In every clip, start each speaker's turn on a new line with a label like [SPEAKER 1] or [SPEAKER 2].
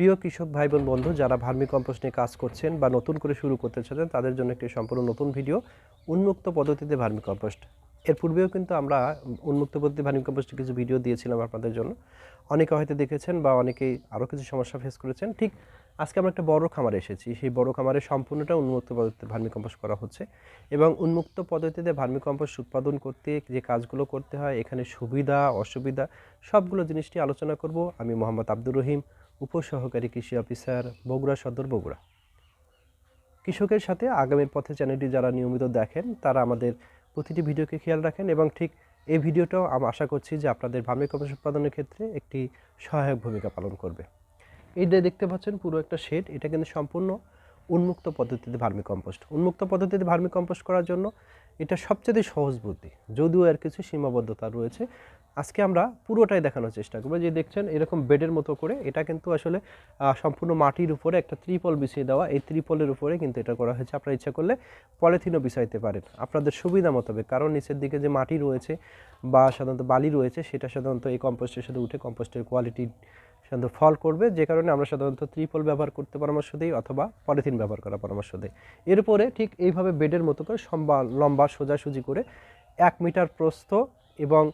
[SPEAKER 1] প্রিয় কৃষক ভাই বোন বন্ধু, যারা ভার্মি কম্পোস্ট নিয়ে কাজ করছেন বা নতুন করে শুরু করতে চাচ্ছেন, তাদের জন্য একটি সম্পূর্ণ নতুন ভিডিও, উন্মুক্ত পদ্ধতিতে ভার্মি কম্পোস্ট। এর পূর্বেও কিন্তু আমরা উন্মুক্ত পদ্ধতি ভার্মি কম্পোস্টের কিছু ভিডিও দিয়েছিলাম আপনাদের জন্য। অনেকে হয়তো দেখেছেন বা অনেকেই আরও কিছু সমস্যা ফেস করেছেন। ঠিক আজকে আমরা একটা বড় খামারে এসেছি। সেই বড় খামারে সম্পূর্ণটা উন্মুক্ত পদ্ধতিতে ভার্মি কম্পোস্ট করা হচ্ছে এবং উন্মুক্ত পদ্ধতিতে ভার্মি কম্পোস্ট উৎপাদন করতে যে কাজগুলো করতে হয়, এখানে সুবিধা, অসুবিধা, সবগুলো জিনিসটি আলোচনা করব। আমি মোহাম্মদ আব্দুর রহিম উপসহকারী কৃষি অফিসার বগুড়া সদর বগুড়া। কৃষকের সাথে আগামীর পথে চ্যানেলটি যারা নিয়মিত দেখেন, তারা আমাদের প্রতিটি ভিডিওকে খেয়াল রাখেন এবং ঠিক এই ভিডিওটাও আমি আশা করছি যে আপনাদের ভার্মি কম্পোস্ট উৎপাদনের ক্ষেত্রে একটি সহায়ক ভূমিকা পালন করবে। এই দেখতে পাচ্ছেন পুরো একটা শেড এটা কিন্তু সম্পূর্ণ উন্মুক্ত পদ্ধতিতে ভার্মি কম্পোস্ট উন্মুক্ত পদ্ধতিতে ভার্মি কম্পোস্ট করার জন্য এটা সবচেয়ে সহজ বুদ্ধি, যদিও এর কিছু সীমাবদ্ধতা রয়েছে। আজকে আমরা পুরোটাই দেখানোর চেষ্টা করব। যে দেখছেন, এরকম বেডের মতো করে এটা কিন্তু আসলে সম্পূর্ণ মাটির উপরে একটা ত্রিপল বিছিয়ে দেওয়া। এই ত্রিপলের উপরে কিন্তু এটা করা হয়েছে। আপনারা ইচ্ছা করলে পলিথিনও বিছাইতে পারেন। আপনাদের সুবিধা মোতাবেক, কারণ নিচের দিকে যে মাটি রয়েছে বা সাধারণত বালি রয়েছে, সেটা সাধারণত এই কম্পোস্টের সাথে উঠে কম্পোস্টের কোয়ালিটি সাধারণত ফল করবে, যে কারণে আমরা সাধারণত ত্রিপল ব্যবহার করতে পরামর্শ দিই অথবা পলিথিন ব্যবহার করার পরামর্শ দিই। এরপরে ঠিক এইভাবে বেডের মতো করে সম্বা লম্বা সোজাসুজি করে এক মিটার প্রস্থ এবং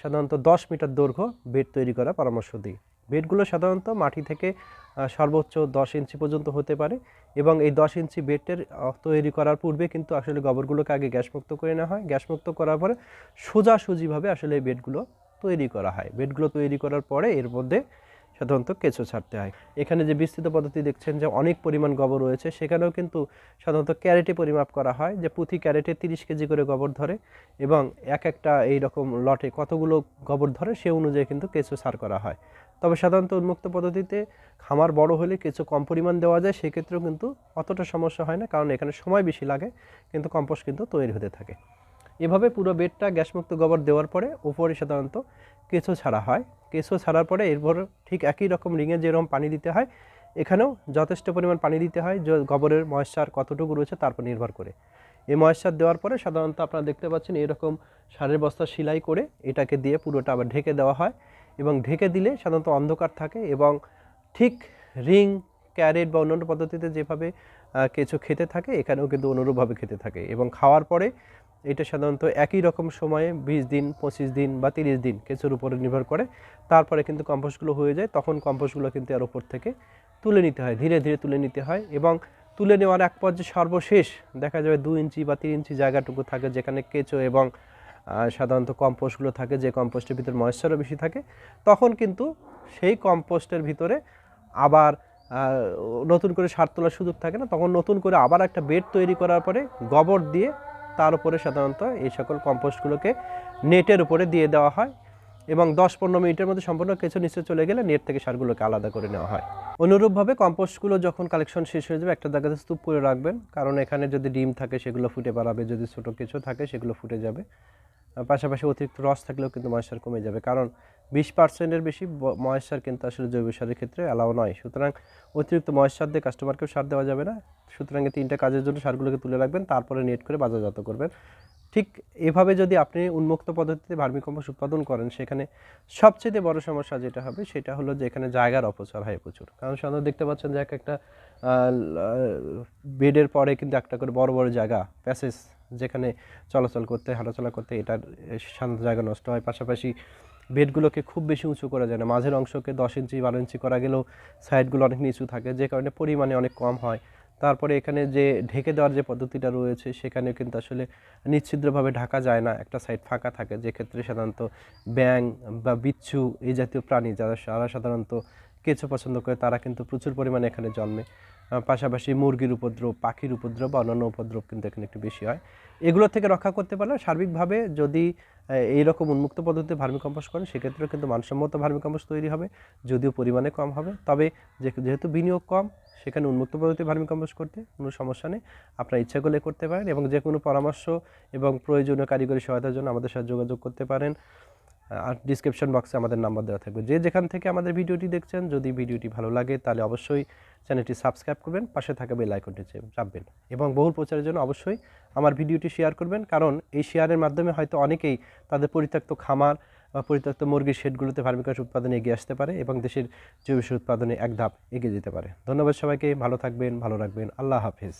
[SPEAKER 1] সাধারণত দশ মিটার দৈর্ঘ্য বেড তৈরি করার পরামর্শ দিই। বেডগুলো সাধারণত মাটি থেকে সর্বোচ্চ দশ ইঞ্চি পর্যন্ত হতে পারে এবং এই দশ ইঞ্চি বেডের তৈরি করার পূর্বে কিন্তু আসলে গোবরগুলোকে আগে গ্যাসমুক্ত করে নেওয়া হয়। গ্যাসমুক্ত করার পরে সোজাসুজিভাবে আসলে এই বেডগুলো তৈরি করা হয়। বেডগুলো তৈরি করার পরে এর মধ্যে সাধারণত কেঁচো ছাড়তে হয়। এখানে যে বিস্তৃত পদ্ধতি দেখছেন যে অনেক পরিমাণ গোবর রয়েছে, সেখানেও কিন্তু সাধারণত ক্যারেটে পরিমাপ করা হয়, যে প্রতি ক্যারেটে তিরিশ কেজি করে গোবর ধরে এবং এক একটা এই রকম লটে কতগুলো গোবর ধরে সে অনুযায়ী কিন্তু কেঁচো সার করা হয়। তবে সাধারণত উন্মুক্ত পদ্ধতিতে খামার বড় হলে কিছু কম পরিমাণ দেওয়া যায়, সেক্ষেত্রেও কিন্তু অতটা সমস্যা হয় না, কারণ এখানে সময় বেশি লাগে, কিন্তু কম্পোস্ট কিন্তু তৈরি হতে থাকে। এভাবে পুরো বেডটা গ্যাসমুক্ত গোবর দেওয়ার পরে উপরে সাধারণত কেঁচো ছাড়া হয়। কেঁচো ছাড়ার পরে এরপর ঠিক একই রকম রিঙে যেরকম পানি দিতে হয়, এখানেও যথেষ্ট পরিমাণ পানি দিতে হয়, যে গোবরের ময়েশ্চার কতটুকু রয়েছে তার উপর নির্ভর করে। এই ময়েশ্চার দেওয়ার পরে সাধারণত আপনারা দেখতে পাচ্ছেন এরকম সারের বস্তা সেলাই করে এটাকে দিয়ে পুরোটা আবার ঢেকে দেওয়া হয় এবং ঢেকে দিলে সাধারণত অন্ধকার থাকে এবং ঠিক রিং ক্যারেট বা অন্যান্য পদ্ধতিতে যেভাবে কেঁচো খেতে থাকে, এখানেও কিন্তু অনুরূপভাবে খেতে থাকে। এবং খাওয়ার পরে এটা সাধারণত একই রকম সময়ে বিশ দিন, পঁচিশ দিন বা তিরিশ দিন কেঁচোর উপরে নির্ভর করে। তারপরে কিন্তু কম্পোস্টগুলো হয়ে যায়, তখন কম্পোস্টগুলো কিন্তু আর ওপর থেকে তুলে নিতে হয়, ধীরে ধীরে তুলে নিতে হয় এবং তুলে নেওয়ার এক পর্যায়ে সর্বশেষ দেখা যাবে দু ইঞ্চি বা তিন ইঞ্চি জায়গাটুকু থাকে যেখানে কেঁচো এবং সাধারণত কম্পোস্টগুলো থাকে যে কম্পোস্টের ভিতরে ময়েশ্চারও বেশি থাকে। তখন কিন্তু সেই কম্পোস্টের ভিতরে আবার নতুন করে সার তোলার সুযোগ থাকে না, তখন নতুন করে আবার একটা বেড তৈরি করার পরে গোবর দিয়ে তার উপরে সাধারণত এই সকল কম্পোস্টগুলোকে নেটের উপরে দিয়ে দেওয়া হয় এবং দশ পনেরো মিনিটের মধ্যে সম্পূর্ণ কিছু নিচে চলে গেলে নেট থেকে সারগুলোকে আলাদা করে নেওয়া হয়। অনুরূপভাবে কম্পোস্টগুলো যখন কালেকশন শেষ হয়ে যাবে, একটা জায়গাতে স্তূপ করে রাখবেন, কারণ এখানে যদি ডিম থাকে সেগুলো ফুটে বাড়াবে, যদি ছোটো কিছু থাকে সেগুলো ফুটে যাবে। পাশাপাশি অতিরিক্ত রস থাকলেও কিন্তু ময়েশ্চার কমে যাবে, কারণ বিশ পার্সেন্টের বেশি ময়েশ্চার কিন্তু আসলে জৈব সারের ক্ষেত্রে অ্যালাও নয়। সুতরাং অতিরিক্ত ময়েশ্চার দিয়ে কাস্টমারকেও সার দেওয়া যাবে না। সুতরাং এই তিনটা কাজের জন্য সারগুলোকে তুলে রাখবেন, তারপরে নেট করে বাজারজাত করবেন। ঠিক এভাবে যদি আপনি উন্মুক্ত পদ্ধতিতে ভার্মিকম্পোস্ট উৎপাদন করেন, সেখানে সবচেয়ে বড় সমস্যা যেটা হবে, সেটা হলো যে এখানে জায়গার অপচয় হয় প্রচুর। কারণ সাধারণত দেখতে পাচ্ছেন যে এক একটা বেডের পরে কিন্তু একটা করে বড় বড় জায়গা, প্যাসেজ, যেখানে চলাচল করতে, হাঁটাচলা করতে এটার সাধারণত জায়গা নষ্ট হয়। পাশাপাশি বেডগুলোকে খুব বেশি উঁচু করা যায় না। মাঝের অংশকে দশ ইঞ্চি, বারো ইঞ্চি করা গেলেও সাইডগুলো অনেক নিচু থাকে, যে কারণে পরিমাণে অনেক কম হয়। তারপরে এখানে যে ঢেকে দেওয়ার যে পদ্ধতিটা রয়েছে সেখানে কিন্তু আসলে নিশ্ছিদ্রভাবে ঢাকা যায় না, একটা সাইড ফাঁকা থাকে। যে ক্ষেত্রে সাধারণত ব্যাং বা বিচ্ছু এই জাতীয় প্রাণী, যারা সারা সাধারণত কেঁচো পছন্দ করে, তারা কিন্তু প্রচুর পরিমাণে এখানে জন্মে। পাশাপাশি মুরগির উপদ্রব, পাখির উপদ্রব বা অন্যান্য উপদ্রব কিন্তু এখানে একটু বেশি হয়। এগুলো থেকে রক্ষা করতে পারলে সার্বিকভাবে যদি এইরকম উন্মুক্ত পদ্ধতিতে ভার্মিকম্পোস্ট করেন, সেক্ষেত্রেও কিন্তু মানসম্মত ভার্মিকম্পোস্ট তৈরি হবে, যদিও পরিমাণে কম হবে। তবে যেহেতু বিনিয়োগ কম, সেখানে উন্মুক্ত পদ্ধতিতে ভার্মিকম্পোস্ট করতে কোনো সমস্যা নেই। আপনার ইচ্ছা করলে করতে পারেন এবং যে কোনো পরামর্শ এবং প্রয়োজনীয় কারিগরি সহায়তার জন্য আমাদের সাথে যোগাযোগ করতে পারেন। আর ডিসক্রিপশন বক্সে আমাদের নাম্বার দেওয়া থাকবে। যে যেখান থেকে আমাদের ভিডিওটি দেখছেন, যদি ভিডিওটি ভালো লাগে, তাহলে অবশ্যই চ্যানেলটি সাবস্ক্রাইব করবেন, পাশে থাকা বেল আইকনটি চাপবেন এবং বহুল প্রচারের জন্য অবশ্যই আমার ভিডিওটি শেয়ার করবেন। কারণ এই শেয়ারের মাধ্যমে হয়তো অনেকেই তাদের পরিত্যক্ত খামার বা পরিত্যক্ত মুরগির শেডগুলোতে ভার্মিকম্পোস্ট উৎপাদনে এগিয়ে আসতে পারে এবং দেশের জৈব উৎপাদনে এক ধাপ এগিয়ে যেতে পারে। ধন্যবাদ সবাইকে, ভালো থাকবেন, ভালো রাখবেন, আল্লাহ হাফিজ।